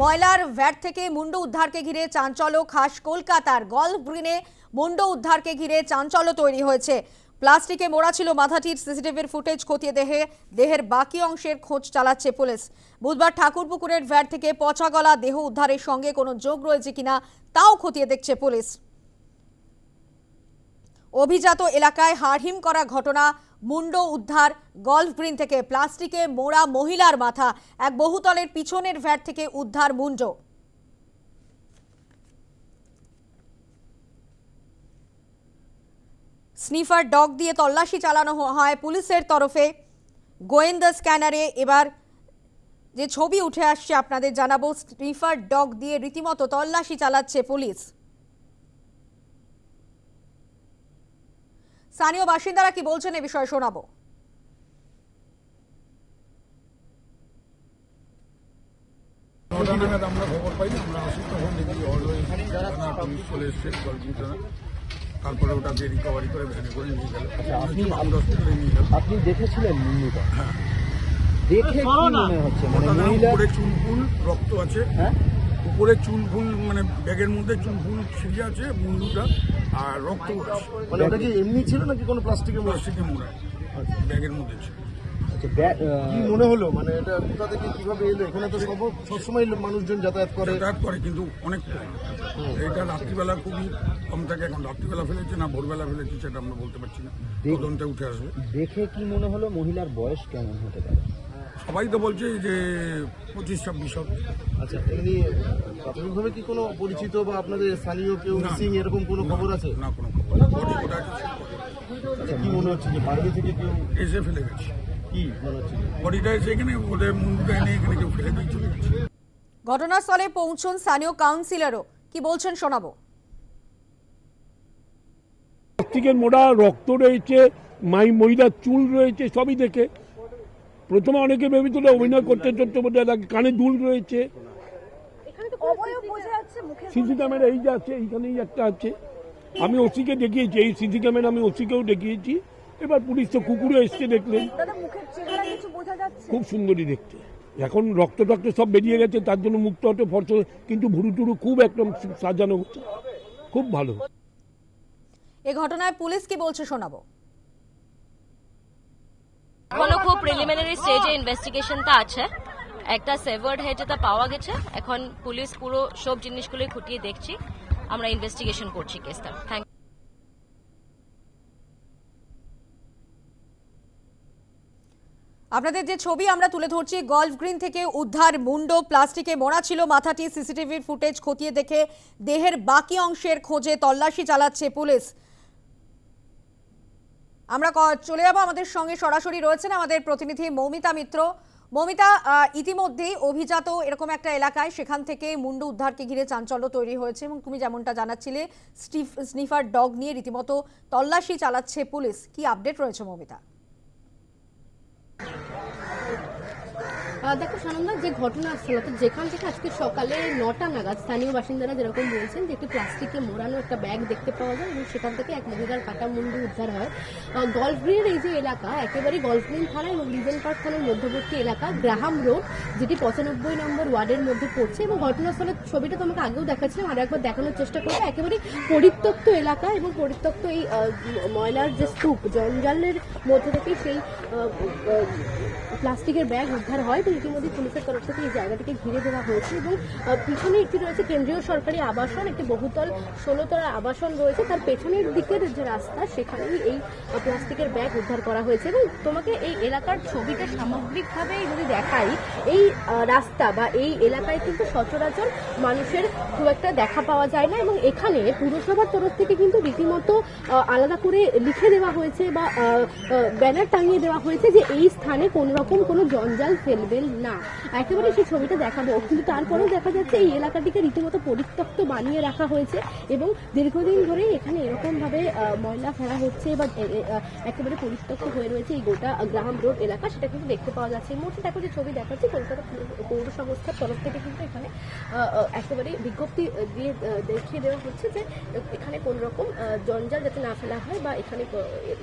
ময়লার ভ্যাট থেকে মুন্ড উদ্ধারকে ঘিরে চাঞ্চল্য, খাস কলকাতার গল্ফ গ্রিনে মুন্ড উদ্ধারকে ঘিরে চাঞ্চল্য তৈরি হয়েছে। প্লাস্টিকে মোড়া ছিল মাথাটির সিসিটিভির ফুটেজ খতিয়ে দেহে, দেহের বাকি অংশের খোঁজ চালাচ্ছে পুলিশ। বুধবার ঠাকুরপুকুরের ভ্যাট থেকে পচা গলা দেহ উদ্ধারের সঙ্গে কোনো যোগ রয়েছে কিনা, তাও খতিয়ে দেখছে পুলিশ। অভিজাত এলাকায় হাড়হিম করা ঘটনা, মুন্ড উদ্ধার, গল্ফ গ্রিন থেকে প্লাস্টিকে মোড়া মহিলার মাথা, এক বহুতলের পিছনের ভ্যাট থেকে উদ্ধার মুন্ড। স্নিফার ডগ দিয়ে তল্লাশি চালানো হয় পুলিশের তরফে। গোয়েন্দা স্ক্যানারে এবার যে ছবি উঠে আসছে আপনাদের জানাব, স্নিফার ডগ দিয়ে রীতিমতো তল্লাশি চালাচ্ছে পুলিশ। স্থানীয় বাসিন্দারা কি বলছেন এ বিষয়ে শোনাবো। নটা নাগাদ আমরা খবর পাই আমরা আসি তখন দেখি অলওয়েজ পুলিশ চলে এসছে গল্পিত তারপরে ওটাকে রিকভারি করে ভ্যানে করে নিয়ে গেল। আপনি হসপিটালে নিয়ে গেল। আপনি দেখেছিলেন দেখে কি মনে হচ্ছে? মানে মহিলা রক্ত আছে। হ্যাঁ? উপরে চুল ফুল মানে ব্যাগের মধ্যে চুল ফুল ছিঁড়ে আছে মুন্ডুটা আর রক্ত মানে ওটা কি এমনি ছিল নাকি কোনো প্লাস্টিকের মধ্যে প্লাস্টিকে মোড়া। ব্যাগের মধ্যে ছিল। আচ্ছা কি মনে হলো? মানে এটা কোথা থেকে কীভাবে এলো? এখানে তো সব সবসময় মানুষজন যাতায়াত করে। যাতায়াত করে কিন্তু অনেক এটা রাত্রিবেলা খুবই কম থাকে। এখন রাত্রিবেলা ফেলেছে না ভোরবেলা ফেলেছে সেটা আমরা বলতে পারছি না। তদন্তে উঠে আসবে। দেখে কি মনে হলো মহিলার বয়স কেমন হতে পারে? সবাই তো বলছে যে পঁচিশ ছাব্বিশ হবে। আচ্ছা এমনি প্রাথমিকভাবে কি কোনো পরিচিত বা আপনাদের স্থানীয় কেউ। মিসিং এরকম কোনো খবর আছে? না কোনো খবর আচ্ছা কি মনে হচ্ছে যে বাইরে থেকে কেউ এসে ফেলে গেছে। কি মনে হচ্ছে? বডিটা এসে এখানে ওদের মুন্ডুটা এনে এখানে কেউ ফেলে দিয়ে চলে গেছে। ঘটনাস্থলে পৌঁছন স্থানীয় কাউন্সিলরও কি বলছেন শোনাবো। প্লাস্টিকের মোড়া রক্ত রয়েছে মাই মহিলার চুল রয়েছে সবই দেখে। প্রথমে অনেকে ভেবেছিল অভিনয় করতে হয় তাকে কানে দুল রয়েছে। সিসি ক্যামেরা এই যে আছে এইখানেই একটা আছে। আমি ওসিকে দেখিয়েছি এই সিসি ক্যামেরা আমি ওসিকেও দেখিয়েছি। এবার পুলিশ তো কুকুরে এসছে দেখলেন খুব সুন্দরী দেখতে। এখন রক্ত টক্ত সব বেরিয়ে গেছে তার জন্য মুক্ত হতে ফর্স কিন্তু ভুরু টুরু খুব একদম সাজানো হচ্ছে। খুব ভালো। এ ঘটনায় পুলিশ কি বলছে শোনাবো? এখনও খুব প্রিলিমিনারি স্টেজে ইনভেস্টিগেশনটা আছে। একটা সেভার্ড হেড যেটা পাওয়া গেছে, এখন পুলিশ পুরো সব জিনিসগুলোই খুঁটিয়ে দেখছি। আমরা ইনভেস্টিগেশন করছি কেসটা থ্যাংক আপনাদের যে ছবি আমরা তুলে ধরছি গল্ফ গ্রিন থেকে উদ্ধার মুন্ড, প্লাস্টিকে মোড়া ছিল মাথাটি সিসিটিভির ফুটেজ খতিয়ে দেখে দেহের বাকি অংশের খোঁজে তল্লাশি চালাচ্ছে পুলিশ। আমরা চলে যাব। আমাদের সঙ্গে সরাসরি রয়েছেন আমাদের প্রতিনিধি মৌমিতা মিত্র। মমিতা ইতিমধ্যেই অভিজাত এরকম একটা এলাকায় সেখান থেকে মুন্ডু উদ্ধারকে ঘিরে চাঞ্চল্য তৈরি হয়েছে এবং তুমি যেমনটা জানাচ্ছিলে, স্টিফ, স্নিফার ডগ নিয়ে রীতিমতো তল্লাশি চালাচ্ছে পুলিশ। কি আপডেট রয়েছে মৌমিতা? দেখো সানন্দা, যে ঘটনাস্থল অর্থাৎ যেখান থেকে আজকে সকালে নটা নাগাদ স্থানীয় বাসিন্দারা যেরকম বলছেন যে একটি প্লাস্টিকে মোড়ানো একটা ব্যাগ দেখতে পাওয়া যায় এবং সেখান থেকে এক মহিলার কাটা মুন্ডু উদ্ধার হয়। গল্ফ গ্রিনের এই যে এলাকা একেবারে গল্ফ গ্রিন থানা এবং লিজেন পার্ক থানার মধ্যবর্তী এলাকা, গ্রাহাম রোড, যেটি পঁচানব্বই নম্বর ওয়ার্ডের মধ্যে পড়ছে এবং ঘটনাস্থলের ছবিটা তোমাকে আগেও দেখাচ্ছিলাম আর একবার দেখানোর চেষ্টা করব। একেবারে পরিত্যক্ত এলাকা এবং পরিত্যক্ত এই ময়লার যে স্তূপ, জঞ্জালের মধ্যে থেকেই সেই প্লাস্টিকের ব্যাগ উদ্ধার হয়। ইতিমধ্যে পুলিশের তরফ থেকে এই জায়গাটিকে ঘিরে দেওয়া হয়েছে এবং পিছনে একটি রয়েছে কেন্দ্রীয় সরকারি আবাসন, একটি বহুতল ষোলোতলা আবাসন রয়েছে। তার পেছনের দিকের যে রাস্তা, সেখানেই এই প্লাস্টিকের ব্যাগ উদ্ধার করা হয়েছে এবং তোমাকে এই এলাকার ছবিটা সামগ্রিকভাবে যদি দেখাই, এই রাস্তা বা এই এলাকায় কিন্তু সচরাচর মানুষের খুব একটা দেখা পাওয়া যায় না এবং এখানে পুরসভার তরফ থেকে কিন্তু রীতিমতো আলাদা করে লিখে দেওয়া হয়েছে বা ব্যানার টাঙিয়ে দেওয়া হয়েছে যে এই স্থানে কোন রকম কোনো জঞ্জাল ফেলবেন না একেবারে সেই ছবিটা দেখাবো। কিন্তু তারপরেও দেখা যাচ্ছে এই এলাকাটিকে রীতিমতো পরিত্যক্ত বানিয়ে রাখা হয়েছে এবং দীর্ঘদিন ধরে এখানে এরকম ভাবে আহ, ময়লা ফেলা হচ্ছে বা একেবারে পরিত্যক্ত হয়ে রয়েছে এই গোটা গ্রাম রোড এলাকা। সেটা কিন্তু দেখতে পাওয়া যাচ্ছে। মুহূর্তে দেখো যে ছবি দেখাচ্ছি কলকাতা পৌর- সংস্থার তরফ থেকে কিন্তু এখানে একেবারে বিজ্ঞপ্তি দিয়ে দেখিয়ে দেওয়া হচ্ছে যে এখানে কোন রকম জঞ্জাল যাতে না ফেলা হয় বা এখানে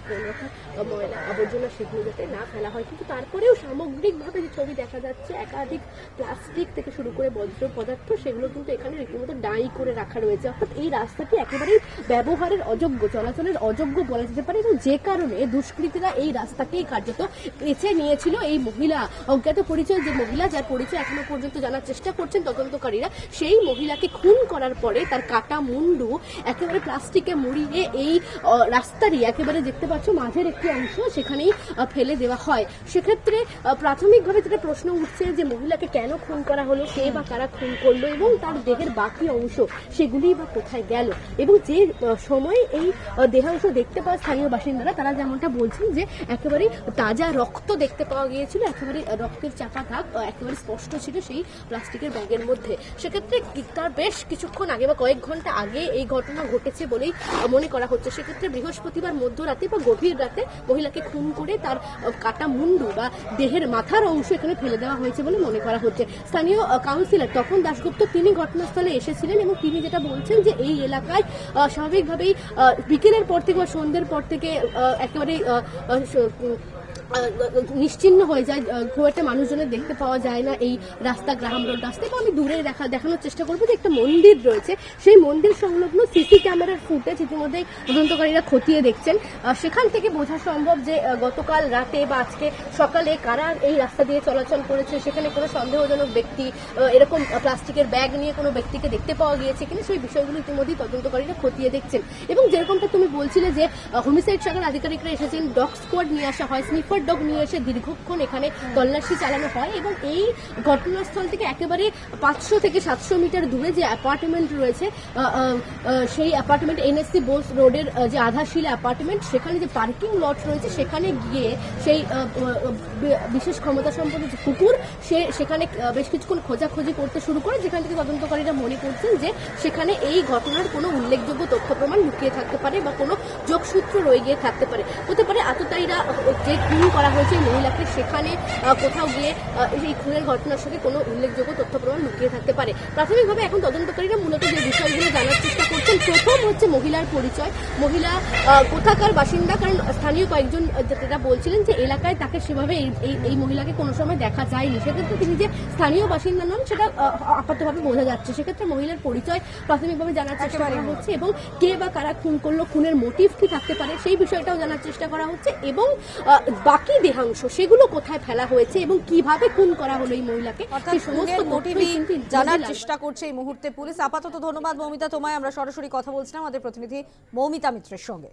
কোন রকম ময়লা আবর্জনা সেগুলো যাতে না ফেলা হয়। কিন্তু তারপরেও সামগ্রিকভাবে যে ছবি দেখা দেখা যাচ্ছে। একাধিক প্লাস্টিক থেকে শুরু করে বজ্র পদার্থ, সেগুলো কিন্তু এখানে রীতিমতো ডাই করে রাখা রয়েছে। অর্থাৎ এই রাস্তাটি একেবারেই ব্যবহারের অযোগ্য, চলাচলের অযোগ্য বলা যেতে পারে এবং যে কারণে দুষ্কৃতীরা এই রাস্তাকেই কার্যত বেছে নিয়েছিল এই মহিলা। অজ্ঞাত পরিচয় যে মহিলা, যার পরিচয় এখনও পর্যন্ত জানার চেষ্টা করছেন তদন্তকারীরা, সেই মহিলাকে খুন করার পরে তার কাটা মুন্ডু একেবারে প্লাস্টিকে মুড়িয়ে এই রাস্তারই একেবারে দেখতে পাচ্ছ মাঝের একটি অংশ সেখানেই ফেলে দেওয়া হয়। সেক্ষেত্রে প্রাথমিকভাবে যেটা প্রশ্ন উঠছে যে মহিলাকে কেন খুন করা হলো, কে বা কারা খুন করল এবং তার দেহের বাকি অংশ সেগুলি বা কোথায় গেল? এবং যে সময়ে এই দেহাংশ দেখতে পাওয়া স্থানীয় বাসিন্দারা, তারা যেমনটা বলছেন যে একেবারে তাজা রক্ত দেখতে পাওয়া গিয়েছিল, একেবারে রক্তের চাপা দাগ একেবারে স্পষ্ট ছিল সেই প্লাস্টিকের ব্যাগের মধ্যে। সেক্ষেত্রে তার বেশ কিছুক্ষণ আগে বা কয়েক ঘণ্টা আগে এই ঘটনা ঘটেছে বলেই মনে করা হচ্ছে। সেক্ষেত্রে বৃহস্পতিবার মধ্যরাতে বা গভীর রাতে মহিলাকে খুন করে তার কাটা মুন্ডু বা দেহের মাথার অংশ এখানে ফেলে দেওয়া হয়েছে বলে মনে করা হচ্ছে। স্থানীয় কাউন্সিলর তখন দাশগুপ্ত তিনি ঘটনাস্থলে এসেছিলেন এবং তিনি যেটা বলছেন যে এই এলাকায় স্বাভাবিকভাবেই বিকেলের পর থেকে বা সন্ধ্যের পর থেকে আহ, নিশ্চিন্ন হয়ে যায়। খুব একটা মানুষজনের দেখতে পাওয়া যায় না এই রাস্তা গ্রাহাম রোড রাস্তা। এবং আমি দূরে দেখা, দেখানোর চেষ্টা করব যে একটা মন্দির রয়েছে। সেই মন্দির সংলগ্ন সিসি ক্যামেরার ফুটেজ ইতিমধ্যেই তদন্তকারীরা খতিয়ে দেখছেন। সেখান থেকে বোঝা সম্ভব যে গতকাল রাতে বা আজকে সকালে কারা এই রাস্তা দিয়ে চলাচল করেছে, সেখানে কোনো সন্দেহজনক ব্যক্তি এরকম প্লাস্টিকের ব্যাগ নিয়ে কোনো ব্যক্তিকে দেখতে পাওয়া গিয়েছে কিনা, সেই বিষয়গুলো ইতিমধ্যেই তদন্তকারীরা খতিয়ে দেখছেন। এবং যেরকমটা তুমি বলছিলে যে হোমিসাইড শাখার আধিকারিকরা এসেছেন ডগ স্কোয়াড নিয়ে আসা হয় স্নিফার ডগ নিয়ে এসে দীর্ঘক্ষণ এখানে তল্লাশি চালানো হয় এবং এই ঘটনাস্থল থেকে একেবারে পাঁচশো থেকে সাতশো মিটার দূরে যে অ্যাপার্টমেন্ট রয়েছে সেই অ্যাপার্টমেন্ট এনএসসি বোস রোডের যে আধাশিল অ্যাপার্টমেন্ট, সেখানে যে পার্কিং লট রয়েছে, সেখানে গিয়ে সেই বিশেষ ক্ষমতা সম্পন্ন যে কুকুর, সে সেখানে বেশ কিছুক্ষণ খোঁজাখুঁজি করতে শুরু করে, যেখান থেকে তদন্তকারীরা মনে করছেন যে সেখানে এই ঘটনার কোনো উল্লেখযোগ্য তথ্য প্রমাণ লুকিয়ে থাকতে পারে বা কোনো যোগসূত্র রয়ে গিয়ে থাকতে পারে। হতে পারে আততায়ীরা যে করা হয়েছে। মহিলাকে সেখানে কোথাও গিয়ে এই খুনের ঘটনার সাথে কোনো উল্লেখযোগ্য তথ্য প্রমাণ লুকিয়ে থাকতে পারে। প্রাথমিকভাবে এখন তদন্তকারীরা মূলত যে বিষয়গুলো জানার চেষ্টা করছেন প্রথম হচ্ছে মহিলার পরিচয়। মহিলা কোথাকার বাসিন্দা কারণ স্থানীয় কয়েকজন যেটা বলছিলেন যে এলাকায় তাকে সেভাবে এই- এই মহিলাকে কোনো সময় দেখা যায়নি। সেক্ষেত্রে তিনি যে স্থানীয় বাসিন্দা নন সেটা আপাতভাবে বোঝা যাচ্ছে। সেক্ষেত্রে মহিলার পরিচয় প্রাথমিকভাবে জানার চেষ্টা করা হচ্ছে এবং কে বা কারা খুন করল খুনের মোটিভ কি থাকতে পারে সেই বিষয়টাও জানার চেষ্টা করা হচ্ছে এবং বাকি দেহাংশ সেগুলো কোথায় ফেলা হয়েছে এবং কীভাবে খুন করা হলো এই মহিলাকে সেই সমস্ত মোটিভই জানার চেষ্টা করছে এই মুহূর্তে পুলিশ। আপাতত ধন্যবাদ মৌমিতা তোমায় আমরা সরাসরি কথা বলছিলাম। আমাদের প্রতিনিধি মৌমিতা মিত্রের সঙ্গে।